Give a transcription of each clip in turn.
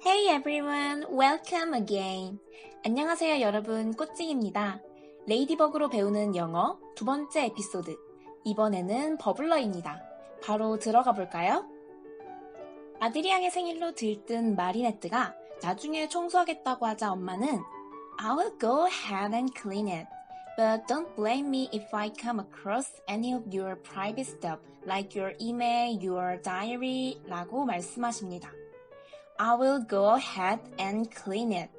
Hey everyone, welcome again. 안녕하세요 여러분, 꽃찡입니다. 레이디버그로 배우는 영어 두 번째 에피소드. 이번에는 버블러입니다. 바로 들어가 볼까요? 아드리앙의 생일로 들뜬 마리네트가 나중에 청소하겠다고 하자 엄마는 I will go ahead and clean it. But don't blame me if I come across any of your private stuff like your email, your diary 라고 말씀하십니다. I will go ahead and clean it.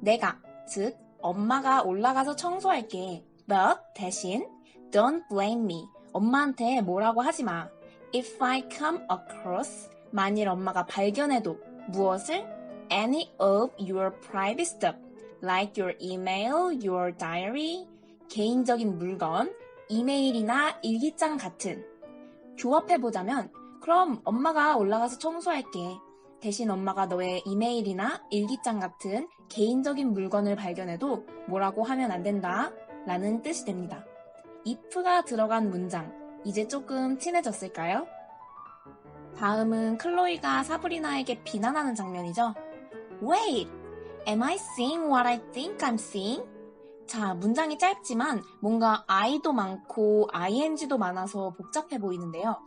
내가, 즉, 엄마가 올라가서 청소할게. But 대신, don't blame me. 엄마한테 뭐라고 하지 마. If I come across, 만일 엄마가 발견해도 무엇을? Any of your private stuff, like your email, your diary, 개인적인 물건, 이메일이나 일기장 같은. 조합해 보자면, 그럼 엄마가 올라가서 청소할게. 대신 엄마가 너의 이메일이나 일기장 같은 개인적인 물건을 발견해도 뭐라고 하면 안 된다 라는 뜻이 됩니다. if가 들어간 문장, 이제 조금 친해졌을까요? 다음은 클로이가 사브리나에게 비난하는 장면이죠. Wait! Am I seeing what I think I'm seeing? 자, 문장이 짧지만 뭔가 I도 많고 ing도 많아서 복잡해 보이는데요.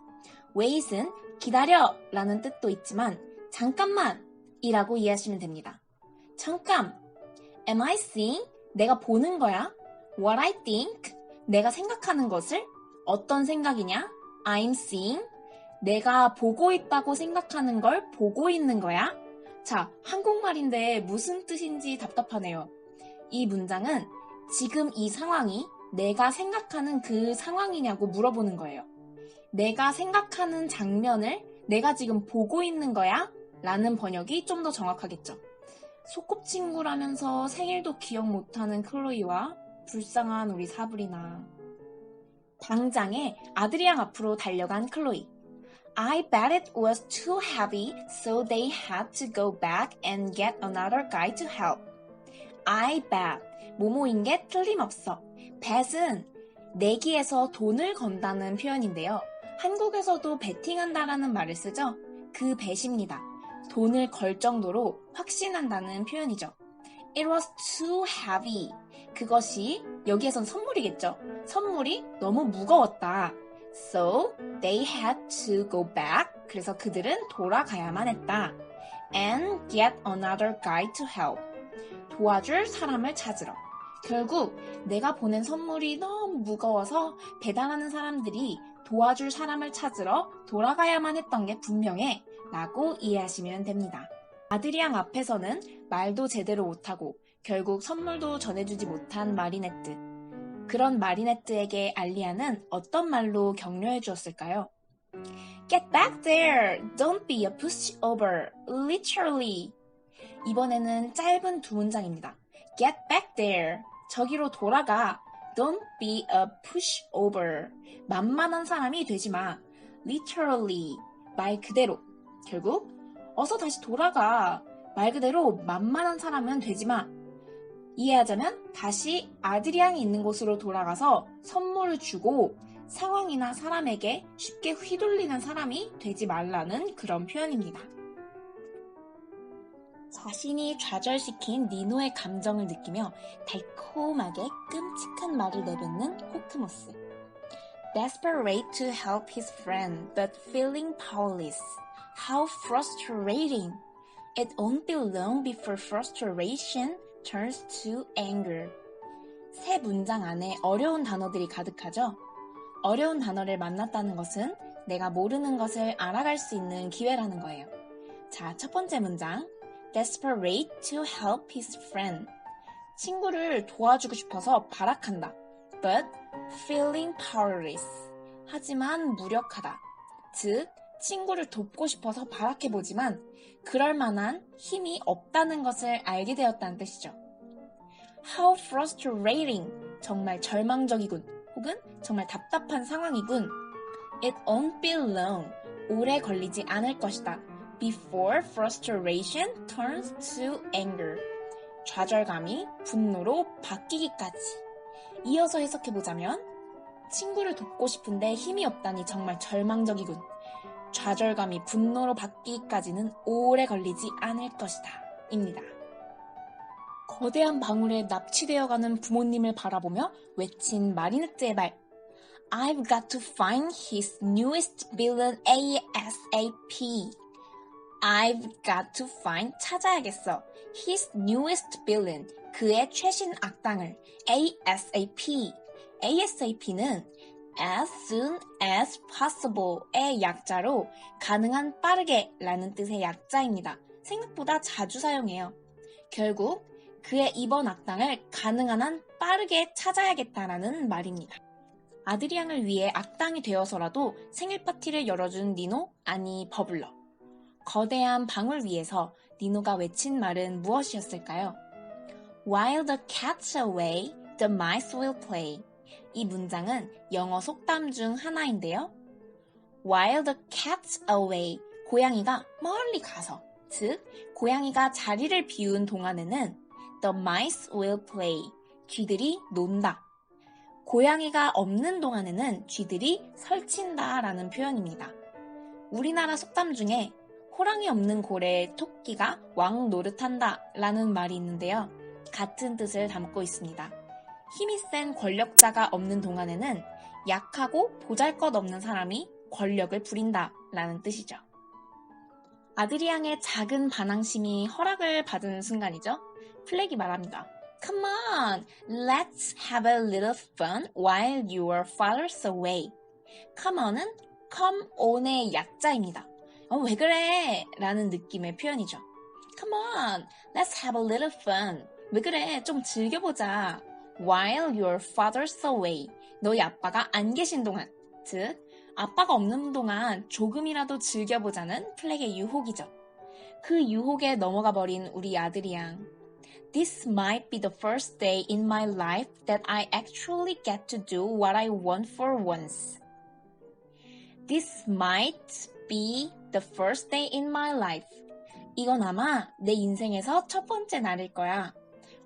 wait은 기다려 라는 뜻도 있지만 잠깐만 이라고 이해하시면 됩니다. 잠깐. Am I seeing? 내가 보는 거야? What I think? 내가 생각하는 것을? 어떤 생각이냐? I'm seeing? 내가 보고 있다고 생각하는 걸 보고 있는 거야? 자, 한국말인데 무슨 뜻인지 답답하네요. 이 문장은 지금 이 상황이 내가 생각하는 그 상황이냐고 물어보는 거예요. 내가 생각하는 장면을 내가 지금 보고 있는 거야? 라는 번역이 좀 더 정확하겠죠. 소꿉친구라면서 생일도 기억 못하는 클로이와 불쌍한 우리 사브리나. 당장에 아드리앙 앞으로 달려간 클로이. I bet it was too heavy, so they had to go back and get another guy to help. I bet. 모모인 게 틀림없어. bet은 내기에서 돈을 건다는 표현인데요. 한국에서도 베팅한다라는 말을 쓰죠. 그 bet입니다. 돈을 걸 정도로 확신한다는 표현이죠. It was too heavy. 그것이 여기에선 선물이겠죠. 선물이 너무 무거웠다. So they had to go back. 그래서 그들은 돌아가야만 했다. And get another guy to help. 도와줄 사람을 찾으러. 결국 내가 보낸 선물이 너무 무거워서 배달하는 사람들이 도와줄 사람을 찾으러 돌아가야만 했던 게 분명해 라고 이해하시면 됩니다. 아드리앙 앞에서는 말도 제대로 못하고 결국 선물도 전해주지 못한 마리네트. 그런 마리네트에게 알리아는 어떤 말로 격려해 주었을까요? Get back there! Don't be a pushover! Literally! 이번에는 짧은 두 문장입니다. Get back there! 저기로 돌아가! Don't be a pushover! 만만한 사람이 되지 마. Literally! 말 그대로. 결국 어서 다시 돌아가. 말 그대로 만만한 사람은 되지 마. 이해하자면 다시 아드리앙이 있는 곳으로 돌아가서 선물을 주고 상황이나 사람에게 쉽게 휘둘리는 사람이 되지 말라는 그런 표현입니다. 자신이 좌절시킨 니노의 감정을 느끼며 달콤하게 끔찍한 말을 내뱉는 코크모스. Desperate to help his friend, but feeling powerless. How frustrating! It won't be long before frustration turns to anger. 세 문장 안에 어려운 단어들이 가득하죠? 어려운 단어를 만났다는 것은 내가 모르는 것을 알아갈 수 있는 기회라는 거예요. 자, 첫 번째 문장. Desperate to help his friend. 친구를 도와주고 싶어서 발악한다. But feeling powerless. 하지만 무력하다. 즉, 친구를 돕고 싶어서 발악해보지만 그럴 만한 힘이 없다는 것을 알게 되었다는 뜻이죠. How frustrating. 정말 절망적이군. 혹은 정말 답답한 상황이군. It won't be long. 오래 걸리지 않을 것이다. Before frustration turns to anger. 좌절감이 분노로 바뀌기까지. 이어서 해석해보자면 친구를 돕고 싶은데 힘이 없다니 정말 절망적이군. 좌절감이 분노로 바뀌기까지는 오래 걸리지 않을 것이다. 입니다. 거대한 방울에 납치되어가는 부모님을 바라보며 외친 마리네트의 말. I've got to find his newest villain ASAP. I've got to find 찾아야겠어. His newest villain 그의 최신 악당을 ASAP. ASAP는 as soon as possible의 약자로 가능한 빠르게 라는 뜻의 약자입니다. 생각보다 자주 사용해요. 결국 그의 이번 악당을 가능한 한 빠르게 찾아야겠다라는 말입니다. 아드리앙을 위해 악당이 되어서라도 생일 파티를 열어준 니노 아니 버블러. 거대한 방울 위에서 니노가 외친 말은 무엇이었을까요? While the cat's away, the mice will play. 이 문장은 영어 속담 중 하나인데요. While the cat's away, 고양이가 멀리 가서, 즉, 고양이가 자리를 비운 동안에는 the mice will play, 쥐들이 논다. 고양이가 없는 동안에는 쥐들이 설친다 라는 표현입니다. 우리나라 속담 중에 호랑이 없는 고래에 토끼가 왕 노릇한다 라는 말이 있는데요. 같은 뜻을 담고 있습니다. 힘이 센 권력자가 없는 동안에는 약하고 보잘 것 없는 사람이 권력을 부린다 라는 뜻이죠. 아드리앙의 작은 반항심이 허락을 받은 순간이죠. 플렉이 말합니다. Come on, let's have a little fun while your father's away. Come on은 come on의 약자입니다. 어, 왜 그래? 라는 느낌의 표현이죠. Come on, let's have a little fun. 왜 그래? 좀 즐겨보자. While your father's away. 너희 아빠가 안 계신 동안. 즉, 아빠가 없는 동안 조금이라도 즐겨보자는 플렉의 유혹이죠. 그 유혹에 넘어가 버린 우리 아들이 양. This might be the first day in my life that I actually get to do what I want for once. This might be the first day in my life. 이건 아마 내 인생에서 첫 번째 날일 거야.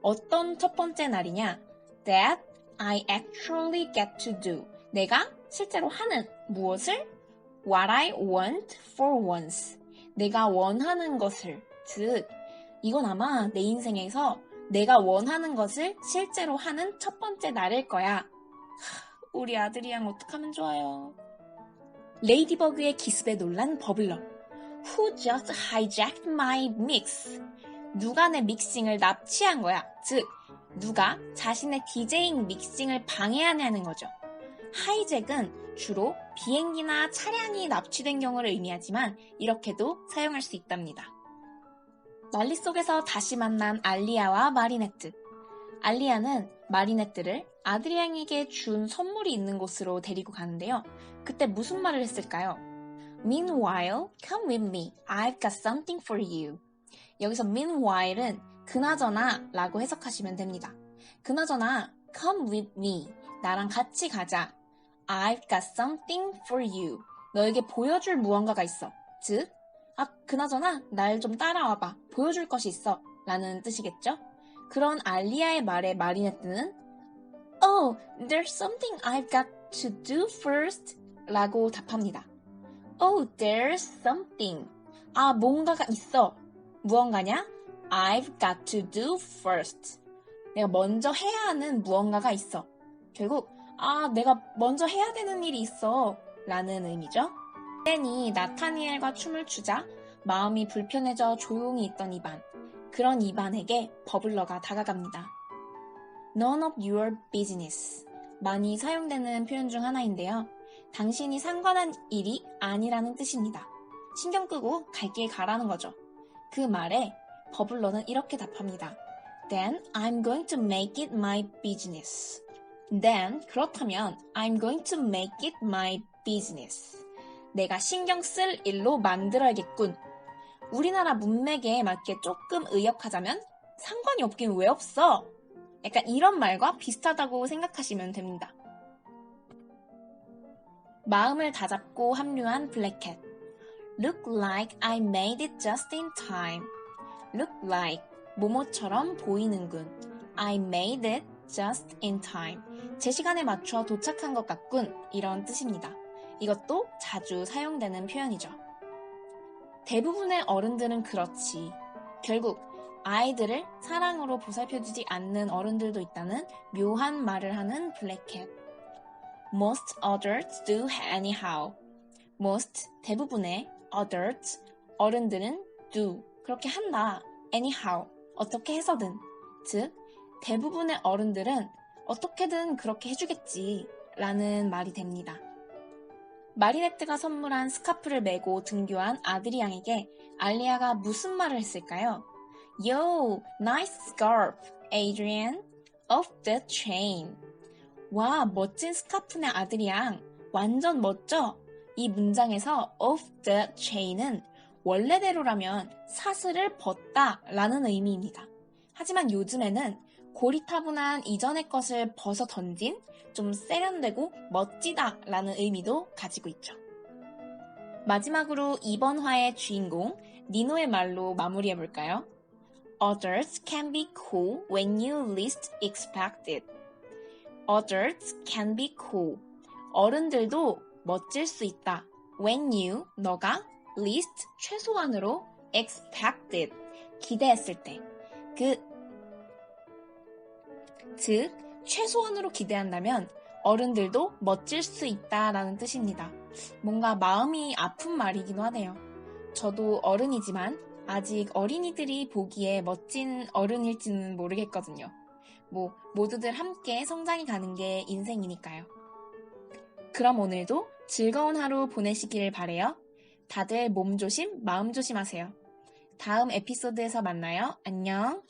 어떤 첫 번째 날이냐? That I actually get to do. 내가 실제로 하는 무엇을? What I want for once. 내가 원하는 것을. 즉, 이건 아마 내 인생에서 내가 원하는 것을 실제로 하는 첫 번째 날일 거야. 우리 아들이랑 어떡하면 좋아요. 레이디버그의 기습에 놀란 버블러. Who just hijacked my mix? 누가 내 믹싱을 납치한 거야? 즉, 누가 자신의 디제잉 믹싱을 방해하냐는 거죠. 하이잭은 주로 비행기나 차량이 납치된 경우를 의미하지만 이렇게도 사용할 수 있답니다. 난리 속에서 다시 만난 알리아와 마리네트. 알리아는 마리네트를 아드리앙에게 준 선물이 있는 곳으로 데리고 가는데요. 그때 무슨 말을 했을까요? Meanwhile, come with me. I've got something for you. 여기서 meanwhile은 그나저나 라고 해석하시면 됩니다. 그나저나 come with me. 나랑 같이 가자. I've got something for you. 너에게 보여줄 무언가가 있어. 즉, 아, 그나저나 날 좀 따라와봐. 보여줄 것이 있어. 라는 뜻이겠죠? 그런 알리아의 말에 마리네트는 Oh, there's something I've got to do first. 라고 답합니다. Oh, there's something. 아, 뭔가가 있어. 무언가냐? I've got to do first. 내가 먼저 해야 하는 무언가가 있어. 결국, 아, 내가 먼저 해야 되는 일이 있어. 라는 의미죠. 댄이 나타니엘과 춤을 추자 마음이 불편해져 조용히 있던 이반. 그런 이반에게 버블러가 다가갑니다. None of your business. 많이 사용되는 표현 중 하나인데요. 당신이 상관한 일이 아니라는 뜻입니다. 신경 끄고 갈 길 가라는 거죠. 그 말에 버블러는 이렇게 답합니다. Then I'm going to make it my business. Then 그렇다면 I'm going to make it my business. 내가 신경 쓸 일로 만들어야겠군. 우리나라 문맥에 맞게 조금 의역하자면 상관이 없긴 왜 없어? 약간 이런 말과 비슷하다고 생각하시면 됩니다. 마음을 다잡고 합류한 블랙캣. Look like I made it just in time. Look like 모모처럼 보이는군. I made it just in time. 제 시간에 맞춰 도착한 것 같군. 이런 뜻입니다. 이것도 자주 사용되는 표현이죠. 대부분의 어른들은 그렇지. 결국 아이들을 사랑으로 보살펴주지 않는 어른들도 있다는 묘한 말을 하는 블랙캣. Most adults do anyhow. Most 대부분의 adults 어른들은 do 그렇게 한다. anyhow 어떻게 해서든 즉 대부분의 어른들은 어떻게든 그렇게 해주겠지 라는 말이 됩니다. 마리네트가 선물한 스카프를 메고 등교한 아들이 양에게 알리아가 무슨 말을 했을까요? Yo, nice scarf, Adrian. Off the chain. 와, 멋진 스카프네 양. 완전 멋져. 이 문장에서 off the chain은 원래대로라면 사슬을 벗다 라는 의미입니다. 하지만 요즘에는 고리타분한 이전의 것을 벗어 던진 좀 세련되고 멋지다 라는 의미도 가지고 있죠. 마지막으로 이번 화의 주인공 니노의 말로 마무리해 볼까요? Others can be cool when you least expect it. Others can be cool. 어른들도 멋질 수 있다. When you, 너가 least, 최소한으로 expected, 기대했을 때. 그, 즉, 최소한으로 기대한다면 어른들도 멋질 수 있다라는 뜻입니다. 뭔가 마음이 아픈 말이기도 하네요. 저도 어른이지만 아직 어린이들이 보기에 멋진 어른일지는 모르겠거든요. 뭐, 모두들 함께 성장이 가는 게 인생이니까요. 그럼 오늘도 즐거운 하루 보내시길 바래요. 다들 몸 조심, 마음 조심하세요. 다음 에피소드에서 만나요. 안녕.